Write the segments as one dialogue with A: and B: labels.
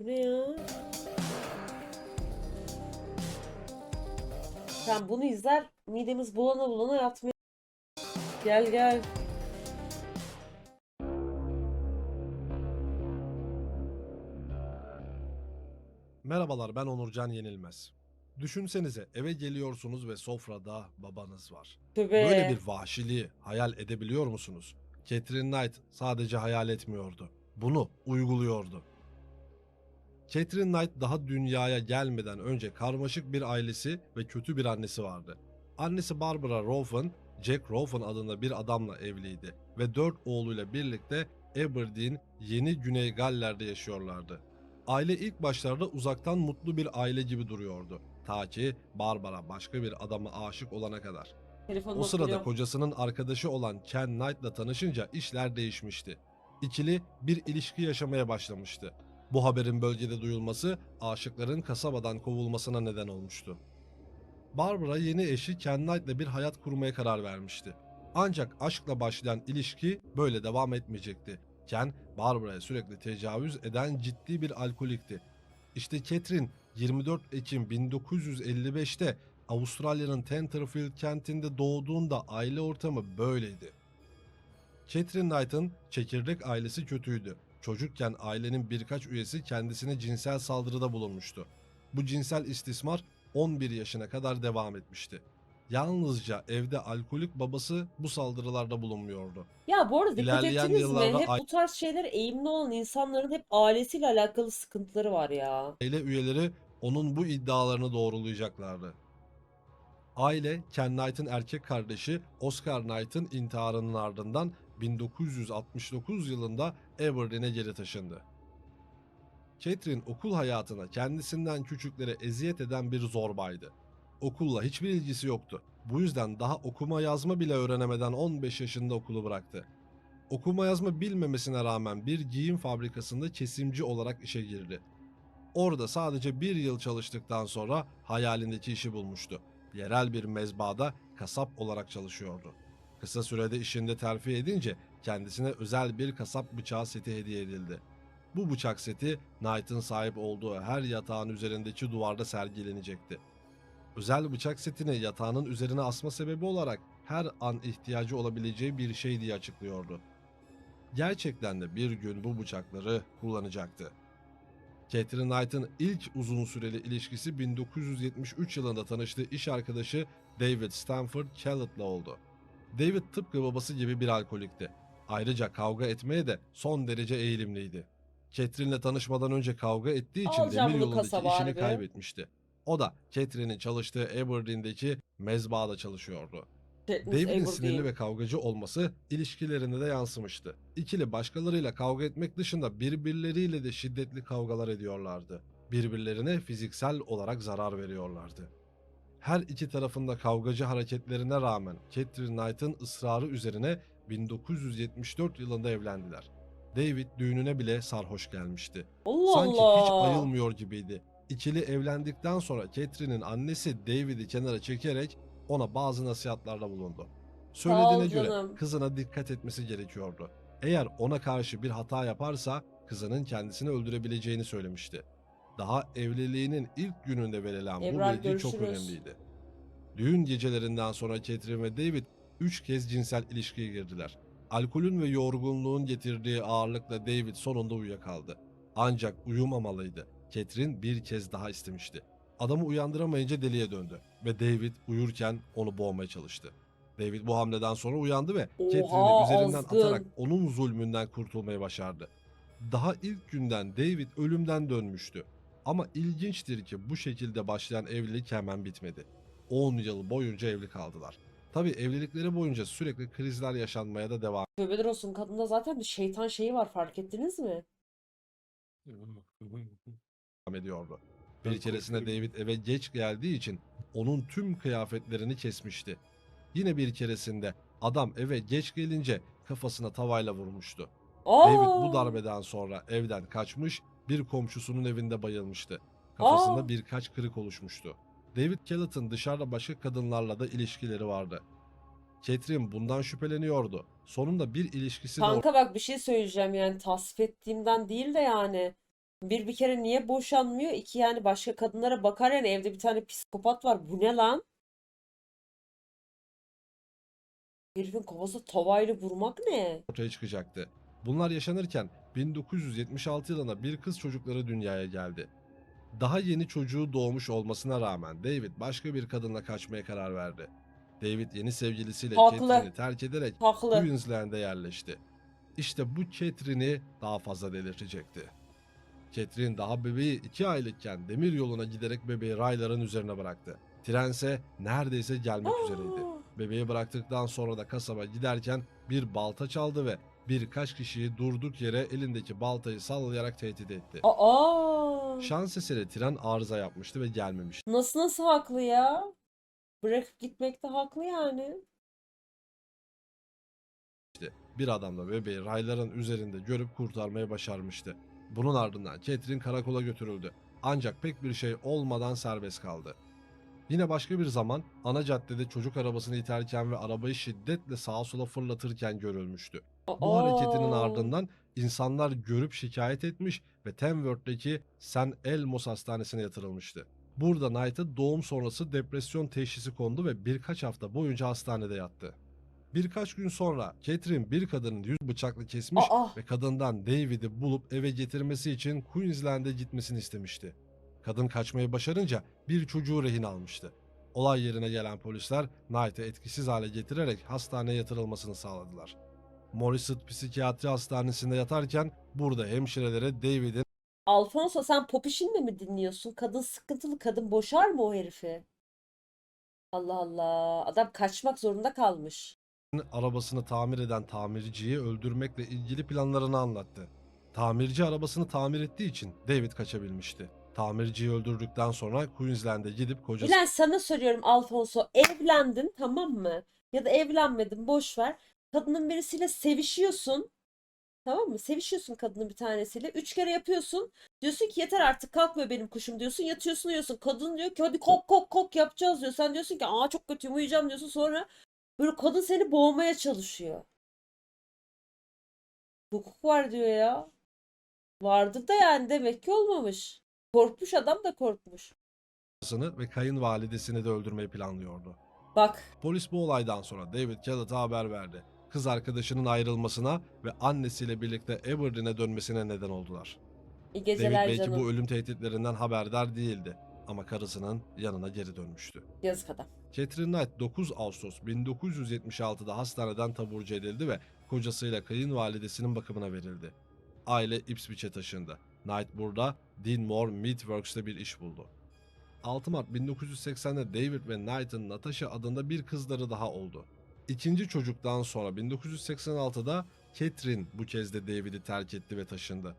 A: Bu ne ya? Sen bunu izler midemiz bulana bulana yatmaya. Gel gel.
B: Merhabalar ben Onurcan Yenilmez. Düşünsenize eve geliyorsunuz ve sofrada babanız var.
A: Tövbe.
B: Böyle bir vahşiliği hayal edebiliyor musunuz? Catherine Knight sadece hayal etmiyordu. Bunu uyguluyordu. Catherine Knight daha dünyaya gelmeden önce karmaşık bir ailesi ve kötü bir annesi vardı. Annesi Barbara Rowan, Jack Rowan adında bir adamla evliydi ve dört oğluyla birlikte Aberdeen, Yeni Güney Galler'de yaşıyorlardı. Aile ilk başlarda uzaktan mutlu bir aile gibi duruyordu. Ta ki Barbara başka bir adama aşık olana kadar.
A: Telefonuma
B: O sırada
A: geliyor.
B: kocasının arkadaşı olan Ken Knight'la tanışınca işler değişmişti. İkili bir ilişki yaşamaya başlamıştı. Bu haberin bölgede duyulması aşıkların kasabadan kovulmasına neden olmuştu. Barbara yeni eşi Ken Knight'la bir hayat kurmaya karar vermişti. Ancak aşkla başlayan ilişki böyle devam etmeyecekti. Ken, Barbara'ya sürekli tecavüz eden ciddi bir alkolikti. İşte Catherine 24 Ekim 1955'te Avustralya'nın Tenterfield kentinde doğduğunda aile ortamı böyleydi. Catherine Knight'ın çekirdek ailesi kötüydü. Çocukken ailenin birkaç üyesi kendisine cinsel saldırıda bulunmuştu. Bu cinsel istismar 11 yaşına kadar devam etmişti. Yalnızca evde alkolik babası bu saldırılarda bulunmuyordu.
A: Ya bu arada dikkat
B: İlerleyen
A: ettiniz mi?
B: yıllarda
A: Hep bu tarz şeyler eğimli olan insanların hep ailesiyle alakalı sıkıntıları var ya.
B: Aile üyeleri onun bu iddialarını doğrulayacaklardı. Aile, Ken Knight'ın erkek kardeşi Oscar Knight'ın intiharının ardından 1969 yılında Aberdeen'e geri taşındı. Catherine okul hayatına kendisinden küçüklere eziyet eden bir zorbaydı. Okulla hiçbir ilgisi yoktu. Bu yüzden daha okuma yazma bile öğrenemeden 15 yaşında okulu bıraktı. Okuma yazma bilmemesine rağmen bir giyim fabrikasında kesimci olarak işe girdi. Orada sadece bir yıl çalıştıktan sonra hayalindeki işi bulmuştu. Yerel bir mezbada kasap olarak çalışıyordu. Kısa sürede işinde terfi edince kendisine özel bir kasap bıçağı seti hediye edildi. Bu bıçak seti Knight'ın sahip olduğu her yatağın üzerindeki duvarda sergilenecekti. Özel bıçak setini yatağının üzerine asma sebebi olarak her an ihtiyacı olabileceği bir şey diye açıklıyordu. Gerçekten de bir gün bu bıçakları kullanacaktı. Catherine Knight'ın ilk uzun süreli ilişkisi 1973 yılında tanıştığı iş arkadaşı David Stanford Kellett'la oldu. David tıpkı babası gibi bir alkolikti. Ayrıca kavga etmeye de son derece eğilimliydi. Catherine'le tanışmadan önce kavga ettiği için
A: Alacağım
B: demir
A: bunu
B: yolundaki
A: kasaba
B: işini kaybetmişti. O da Catherine'in çalıştığı Aberdeen'deki mezbahada çalışıyordu. David'in sinirli ve kavgacı olması ilişkilerine de yansımıştı. İkili başkalarıyla kavga etmek dışında birbirleriyle de şiddetli kavgalar ediyorlardı. Birbirlerine fiziksel olarak zarar veriyorlardı. Her iki tarafında kavgacı hareketlerine rağmen Catherine Knight'ın ısrarı üzerine 1974 yılında evlendiler. David düğününe bile sarhoş gelmişti.
A: Allah
B: Sanki
A: Allah.
B: hiç ayılmıyor gibiydi. İkili evlendikten sonra Catherine'in annesi David'i kenara çekerek ona bazı nasihatlarda bulundu. Söylediğine göre
A: canım.
B: kızına dikkat etmesi gerekiyordu. Eğer ona karşı bir hata yaparsa kızının kendisini öldürebileceğini söylemişti. Daha evliliğinin ilk gününde verilen bu
A: Ebrar,
B: bilgi çok
A: görüşürüz.
B: önemliydi. Düğün gecelerinden sonra Catherine ve David üç kez cinsel ilişkiye girdiler. Alkolün ve yorgunluğun getirdiği ağırlıkla David sonunda uyuyakaldı. Ancak uyumamalıydı. Catherine bir kez daha istemişti. Adamı uyandıramayınca deliye döndü ve David uyurken onu boğmaya çalıştı. David bu hamleden sonra uyandı ve Catherine'i üzerinden
A: azgın.
B: atarak onun zulmünden kurtulmayı başardı. Daha ilk günden David ölümden dönmüştü. Ama ilginçtir ki bu şekilde başlayan evlilik hemen bitmedi. 10 yıl boyunca evli kaldılar. Tabi evlilikleri boyunca sürekli krizler yaşanmaya da devam
A: Tövbeler olsun kadında zaten bir şeytan şeyi var fark ettiniz mi?
B: ediyordu. Bir keresinde David eve geç geldiği için onun tüm kıyafetlerini kesmişti. Yine bir keresinde adam eve geç gelince kafasına tavayla vurmuştu.
A: Aa!
B: David bu darbeden sonra evden kaçmış, bir komşusunun evinde bayılmıştı. Kafasında
A: Aa!
B: birkaç kırık oluşmuştu. David Kellett'ın dışarıda başka kadınlarla da ilişkileri vardı. Catherine bundan şüpheleniyordu. Sonunda bir ilişkisi de
A: Kanka bak bir şey söyleyeceğim yani tasvip ettiğimden değil de yani Bir bir kere niye boşanmıyor? İki yani başka kadınlara bakar yani evde bir tane psikopat var. Bu ne lan? Herifin kafası tavayla vurmak ne?
B: ortaya çıkacaktı. Bunlar yaşanırken 1976 yılında bir kız çocukları dünyaya geldi. Daha yeni çocuğu doğmuş olmasına rağmen David başka bir kadınla kaçmaya karar verdi. David yeni sevgilisiyle
A: Haklı.
B: Catherine'i terk ederek
A: Haklı.
B: Queensland'e yerleşti. İşte bu Catherine'i daha fazla delirtecekti. Catherine daha bebeği 2 aylıkken demir yoluna giderek bebeği rayların üzerine bıraktı. Trense neredeyse gelmek üzereydi.
A: Aa!
B: Bebeği bıraktıktan sonra da kasaba giderken bir balta çaldı ve birkaç kişiyi durduk yere elindeki baltayı sallayarak tehdit etti.
A: Aa!
B: Şans eseri tren arıza yapmıştı ve gelmemişti.
A: Nasıl nasıl haklı ya? Bırakıp gitmekte haklı yani.
B: Bir adam da bebeği rayların üzerinde görüp kurtarmayı başarmıştı. Bunun ardından Catherine karakola götürüldü. Ancak pek bir şey olmadan serbest kaldı. Yine başka bir zaman ana caddede çocuk arabasını iterken ve arabayı şiddetle sağa sola fırlatırken görülmüştü. Bu hareketinin ardından insanlar görüp şikayet etmiş ve Tamworth'teki St. Elmos Hastanesi'ne yatırılmıştı. Burada Knight'a doğum sonrası depresyon teşhisi kondu ve birkaç hafta boyunca hastanede yattı. Birkaç gün sonra Catherine bir kadının yüz bıçakla kesmiş
A: Aa!
B: ve kadından David'i bulup eve getirmesi için Queensland'e gitmesini istemişti. Kadın kaçmayı başarınca bir çocuğu rehin almıştı. Olay yerine gelen polisler Knight'ı etkisiz hale getirerek hastaneye yatırılmasını sağladılar. Morrisett Psikiyatri Hastanesi'nde yatarken burada hemşirelere David'in
A: Alfonso sen Popişin'le mi dinliyorsun? Kadın sıkıntılı kadın boşar mı o herifi? Allah Allah. Adam kaçmak zorunda kalmış.
B: arabasını tamir eden tamirciyi öldürmekle ilgili planlarını anlattı. Tamirci arabasını tamir ettiği için David kaçabilmişti. Tamirciyi öldürdükten sonra Queensland'e gidip kocası
A: Bilen sana soruyorum Alfonso. Evlendin tamam mı? Ya da evlenmedin boş ver. Kadının birisiyle sevişiyorsun. Tamam mı? Sevişiyorsun kadının bir tanesiyle. Üç kere yapıyorsun. Diyorsun ki yeter artık kalkmıyor benim kuşum diyorsun. Yatıyorsun uyuyorsun. Kadın diyor ki hadi kok kok kok yapacağız diyor. Sen diyorsun ki aa çok kötüyüm uyuyacağım diyorsun. Sonra böyle kadın seni boğmaya çalışıyor. Hukuk var diyor ya. Vardı da yani demek ki olmamış. Korkmuş adam da korkmuş.
B: ve kayınvalidesini de öldürmeyi planlıyordu.
A: Bak
B: Polis bu olaydan sonra David Kellett'a haber verdi. Kız arkadaşının ayrılmasına ve annesiyle birlikte Aberdeen'e dönmesine neden oldular.
A: iyi
B: David
A: geceler
B: belki
A: canım.
B: bu ölüm tehditlerinden haberdar değildi ama karısının yanına geri dönmüştü.
A: Yazık adam.
B: Catherine Knight 9 Ağustos 1976'da hastaneden taburcu edildi ve kocasıyla kayınvalidesinin bakımına verildi. Aile Ipswich'e taşındı. Knight burada Dinmore Meatworks'te bir iş buldu. 6 Mart 1980'de David ve Knight'ın Natasha adında bir kızları daha oldu. İkinci çocuktan sonra 1986'da Catherine bu kez de David'i terk etti ve taşındı.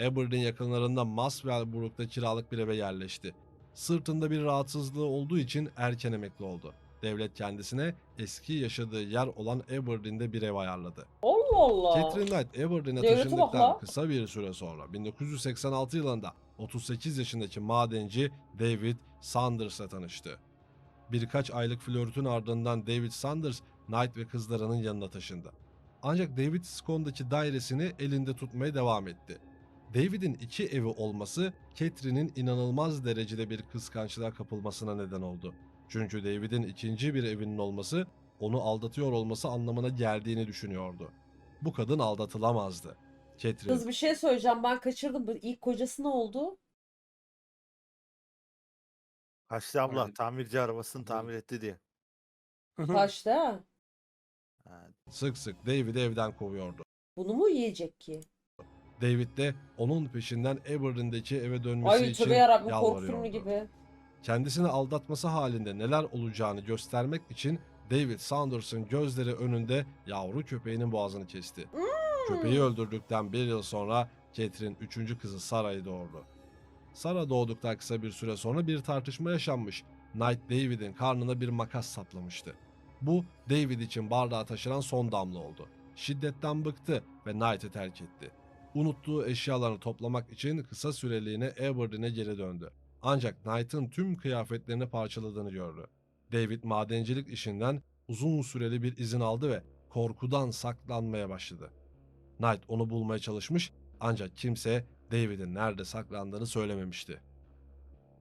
B: Aberdeen yakınlarında Muswellbrook'ta kiralık bir eve yerleşti. Sırtında bir rahatsızlığı olduğu için erken emekli oldu. Devlet kendisine eski yaşadığı yer olan Aberdeen'de bir ev ayarladı.
A: Allah Allah.
B: Catherine Knight Aberdeen'e
A: Devlete bak
B: taşındıktan
A: la.
B: kısa bir süre sonra 1986 yılında 38 yaşındaki madenci David Sanders'la tanıştı. Birkaç aylık flörtün ardından David Sanders Knight ve kızlarının yanına taşındı. Ancak David Scon'daki dairesini elinde tutmaya devam etti. David'in iki evi olması Catherine'in inanılmaz derecede bir kıskançlığa kapılmasına neden oldu. Çünkü David'in ikinci bir evinin olması onu aldatıyor olması anlamına geldiğini düşünüyordu. Bu kadın aldatılamazdı. Catherine
A: Kız bir şey söyleyeceğim ben kaçırdım. Bu ilk kocası ne oldu?
C: Haçlı abla tamirci arabasını tamir etti diye.
A: Kaçta?
C: Ha,
B: sık sık David'i evden kovuyordu.
A: Bunu mu yiyecek ki?
B: David de onun peşinden Aberdeen'deki eve dönmesi
A: Ay
B: için
A: yarabbim korku filmi
B: yalvarıyordu.
A: gibi.
B: Kendisini aldatması halinde neler olacağını göstermek için David Sanders'ın gözleri önünde yavru köpeğinin boğazını kesti. Köpeği öldürdükten bir yıl sonra Catherine üçüncü kızı Sarah'yı doğurdu. Sarah doğduktan kısa bir süre sonra bir tartışma yaşanmış. Knight David'in karnına bir makas saplamıştı. Bu David için bardağa taşıran son damla oldu. Şiddetten bıktı ve Knight'ı terk etti. Unuttuğu eşyalarını toplamak için kısa süreliğine Aberdeen'e geri döndü. Ancak Knight'ın tüm kıyafetlerini parçaladığını gördü. David madencilik işinden uzun süreli bir izin aldı ve korkudan saklanmaya başladı. Knight onu bulmaya çalışmış ancak kimse David'in nerede saklandığını söylememişti.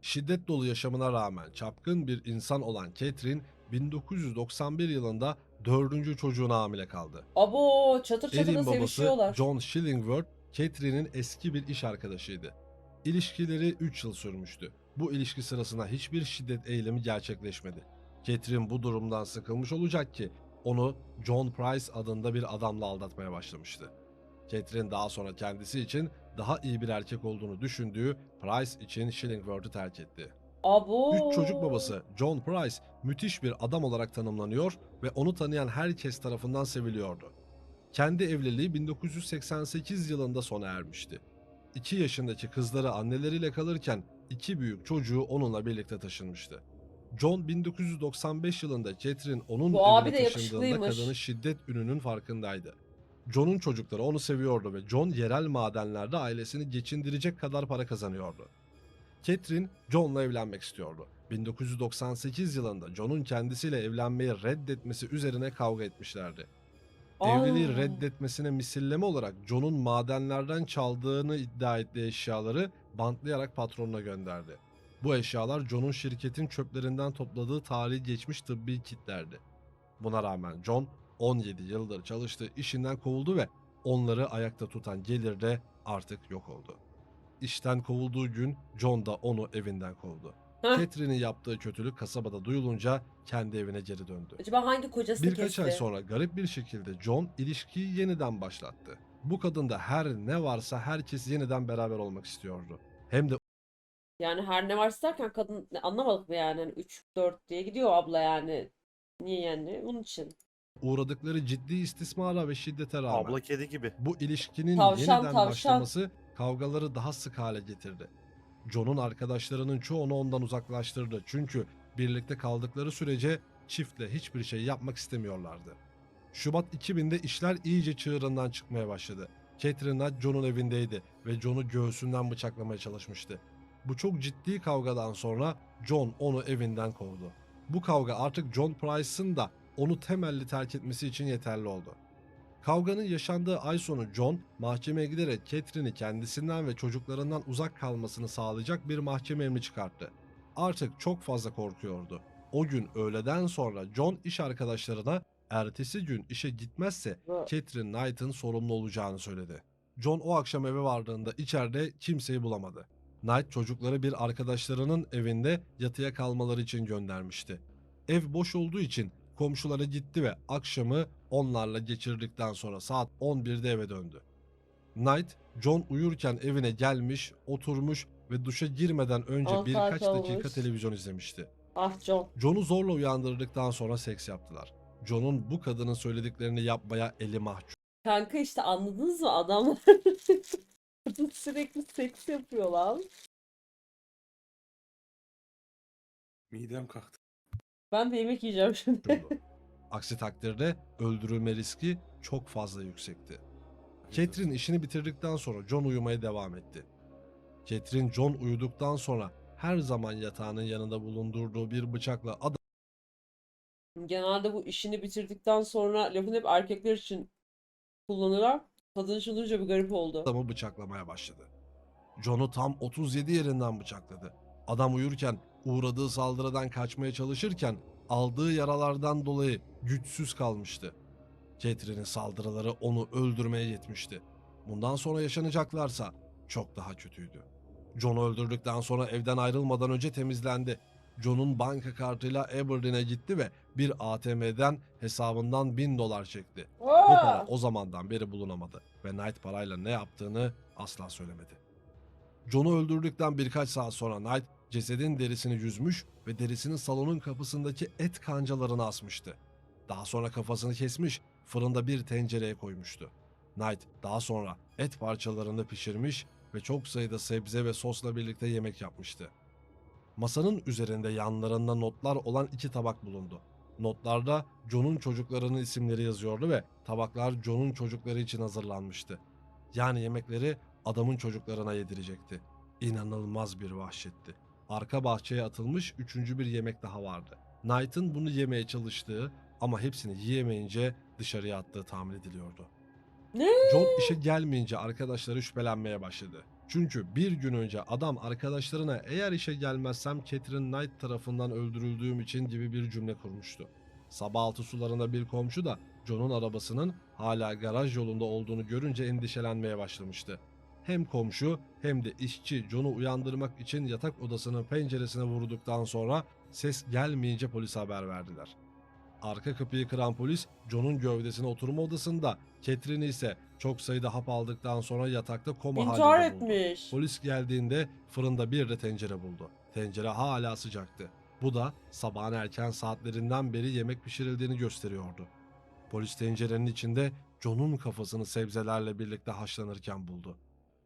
B: Şiddet dolu yaşamına rağmen çapkın bir insan olan Catherine 1991 yılında dördüncü çocuğuna hamile kaldı.
A: Abo çatır çatır
B: babası
A: sevişiyorlar.
B: John Shillingworth, Catherine'in eski bir iş arkadaşıydı. İlişkileri 3 yıl sürmüştü. Bu ilişki sırasında hiçbir şiddet eylemi gerçekleşmedi. Catherine bu durumdan sıkılmış olacak ki onu John Price adında bir adamla aldatmaya başlamıştı. Catherine daha sonra kendisi için daha iyi bir erkek olduğunu düşündüğü Price için Shillingworth'u terk etti.
A: Abo.
B: Üç çocuk babası John Price müthiş bir adam olarak tanımlanıyor ve onu tanıyan herkes tarafından seviliyordu. Kendi evliliği 1988 yılında sona ermişti. 2 yaşındaki kızları anneleriyle kalırken iki büyük çocuğu onunla birlikte taşınmıştı. John 1995 yılında Catherine onun
A: Bu abi
B: evine
A: de
B: taşındığında
A: yakışıklıymış.
B: kadının şiddet ününün farkındaydı. John'un çocukları onu seviyordu ve John yerel madenlerde ailesini geçindirecek kadar para kazanıyordu. Catherine John'la evlenmek istiyordu. 1998 yılında John'un kendisiyle evlenmeyi reddetmesi üzerine kavga etmişlerdi. Evliliği reddetmesine misilleme olarak John'un madenlerden çaldığını iddia ettiği eşyaları bantlayarak patronuna gönderdi. Bu eşyalar John'un şirketin çöplerinden topladığı tarihi geçmiş tıbbi kitlerdi. Buna rağmen John 17 yıldır çalıştığı işinden kovuldu ve onları ayakta tutan gelir de artık yok oldu. İşten kovulduğu gün John da onu evinden kovdu.
A: Heh.
B: Catherine'in yaptığı kötülük kasabada duyulunca kendi evine geri döndü.
A: Acaba hangi kocası
B: Birkaç
A: kesti?
B: ay sonra garip bir şekilde John ilişkiyi yeniden başlattı. Bu kadında her ne varsa herkes yeniden beraber olmak istiyordu. Hem de
A: Yani her ne varsa derken kadın anlamadık mı yani? Hani 3 4 diye gidiyor abla yani. Niye yani? Bunun için.
B: uğradıkları ciddi istismara ve şiddete rağmen
C: Abla kedi gibi.
B: bu ilişkinin
A: Tavşan,
B: yeniden
A: tavşan.
B: başlaması kavgaları daha sık hale getirdi. John'un arkadaşlarının çoğunu ondan uzaklaştırdı çünkü birlikte kaldıkları sürece çiftle hiçbir şey yapmak istemiyorlardı. Şubat 2000'de işler iyice çığırından çıkmaya başladı. Catherine Knight John'un evindeydi ve John'u göğsünden bıçaklamaya çalışmıştı. Bu çok ciddi kavgadan sonra John onu evinden kovdu. Bu kavga artık John Price'ın da onu temelli terk etmesi için yeterli oldu. Kavganın yaşandığı ay sonu John mahkemeye giderek Catherine'i kendisinden ve çocuklarından uzak kalmasını sağlayacak bir mahkeme emri çıkarttı. Artık çok fazla korkuyordu. O gün öğleden sonra John iş arkadaşlarına ertesi gün işe gitmezse Catherine Knight'ın sorumlu olacağını söyledi. John o akşam eve vardığında içeride kimseyi bulamadı. Knight çocukları bir arkadaşlarının evinde yatıya kalmaları için göndermişti. Ev boş olduğu için komşulara gitti ve akşamı onlarla geçirdikten sonra saat 11'de eve döndü. Knight, John uyurken evine gelmiş, oturmuş ve duşa girmeden önce
A: On
B: birkaç
A: saat
B: dakika
A: olmuş.
B: televizyon izlemişti.
A: Ah John.
B: John'u zorla uyandırdıktan sonra seks yaptılar. John'un bu kadının söylediklerini yapmaya eli mahkum.
A: Kanka işte anladınız mı adamlar kadın sürekli seks yapıyor lan.
D: Midem kalktı.
A: Ben de yemek yiyeceğim şimdi.
B: Aksi takdirde öldürülme riski çok fazla yüksekti. Catherine işini bitirdikten sonra John uyumaya devam etti. Catherine John uyuduktan sonra her zaman yatağının yanında bulundurduğu bir bıçakla
A: Genelde bu işini bitirdikten sonra lafını hep erkekler için kullanırlar. Kadın için duyunca bir garip oldu.
B: adamı bıçaklamaya başladı. John'u tam 37 yerinden bıçakladı. Adam uyurken uğradığı saldırıdan kaçmaya çalışırken aldığı yaralardan dolayı güçsüz kalmıştı. Catherine'in saldırıları onu öldürmeye yetmişti. Bundan sonra yaşanacaklarsa çok daha kötüydü. John'u öldürdükten sonra evden ayrılmadan önce temizlendi. John'un banka kartıyla Aberdeen'e gitti ve bir ATM'den hesabından 1000 dolar çekti. Bu para o zamandan beri bulunamadı ve Knight parayla ne yaptığını asla söylemedi. John'u öldürdükten birkaç saat sonra Knight cesedin derisini yüzmüş ve derisini salonun kapısındaki et kancalarına asmıştı. Daha sonra kafasını kesmiş, fırında bir tencereye koymuştu. Knight daha sonra et parçalarını pişirmiş ve çok sayıda sebze ve sosla birlikte yemek yapmıştı. Masanın üzerinde yanlarında notlar olan iki tabak bulundu. Notlarda John'un çocuklarının isimleri yazıyordu ve tabaklar John'un çocukları için hazırlanmıştı. Yani yemekleri adamın çocuklarına yedirecekti. İnanılmaz bir vahşetti. Arka bahçeye atılmış üçüncü bir yemek daha vardı. Knight'ın bunu yemeye çalıştığı ama hepsini yiyemeyince dışarıya attığı tahmin ediliyordu.
A: Ne?
B: John işe gelmeyince arkadaşları şüphelenmeye başladı. Çünkü bir gün önce adam arkadaşlarına eğer işe gelmezsem Catherine Knight tarafından öldürüldüğüm için gibi bir cümle kurmuştu. Sabah altı sularında bir komşu da John'un arabasının hala garaj yolunda olduğunu görünce endişelenmeye başlamıştı. Hem komşu hem de işçi John'u uyandırmak için yatak odasının penceresine vurduktan sonra ses gelmeyince polise haber verdiler. Arka kapıyı kıran polis John'un gövdesine oturma odasında, Catherine'i ise çok sayıda hap aldıktan sonra yatakta koma
A: İntihar
B: halinde buldu.
A: etmiş.
B: Polis geldiğinde fırında bir de tencere buldu. Tencere hala sıcaktı. Bu da sabahın erken saatlerinden beri yemek pişirildiğini gösteriyordu. Polis tencerenin içinde John'un kafasını sebzelerle birlikte haşlanırken buldu.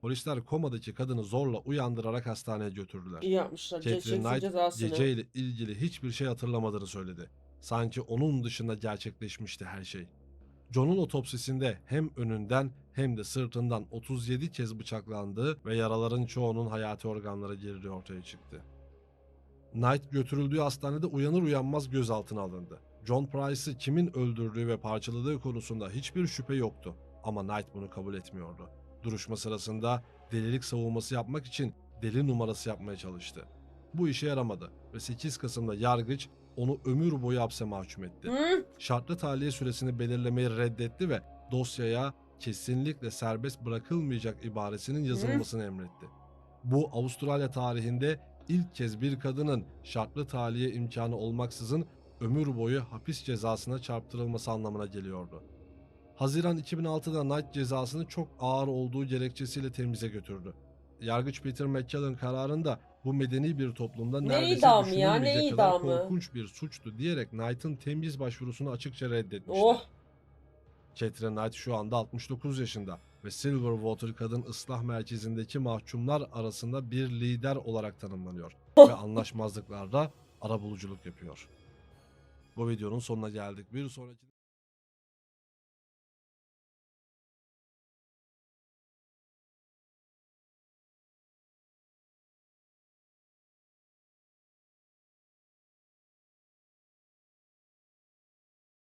B: Polisler komadaki kadını zorla uyandırarak hastaneye götürdüler.
A: İyi yapmışlar.
B: Catherine Knight
A: cezasını.
B: geceyle ilgili hiçbir şey hatırlamadığını söyledi. Sanki onun dışında gerçekleşmişti her şey. John'un otopsisinde hem önünden hem de sırtından 37 kez bıçaklandığı ve yaraların çoğunun hayati organlara girdiği ortaya çıktı. Knight götürüldüğü hastanede uyanır uyanmaz gözaltına alındı. John Price'ı kimin öldürdüğü ve parçaladığı konusunda hiçbir şüphe yoktu ama Knight bunu kabul etmiyordu. Duruşma sırasında delilik savunması yapmak için deli numarası yapmaya çalıştı. Bu işe yaramadı ve 8 Kasım'da yargıç onu ömür boyu hapse mahkum etti.
A: Hı?
B: Şartlı tahliye süresini belirlemeyi reddetti ve dosyaya kesinlikle serbest bırakılmayacak ibaresinin yazılmasını emretti. Bu Avustralya tarihinde ilk kez bir kadının şartlı tahliye imkanı olmaksızın ömür boyu hapis cezasına çarptırılması anlamına geliyordu. Haziran 2006'da Knight cezasını çok ağır olduğu gerekçesiyle temize götürdü. Yargıç Peter McKellen kararında bu medeni bir toplumda
A: Ne
B: neredeyse
A: idamı ya,
B: düşünülmeyecek kadar
A: idamı?
B: korkunç bir suçtu diyerek Knight'ın temiz başvurusunu açıkça reddetmişti.
A: Oh.
B: Catherine Knight şu anda 69 yaşında ve Silverwater Kadın Islah Merkezi'ndeki mahkumlar arasında bir lider olarak tanımlanıyor ve anlaşmazlıklarda arabuluculuk yapıyor. Bu videonun sonuna geldik. Bir sonraki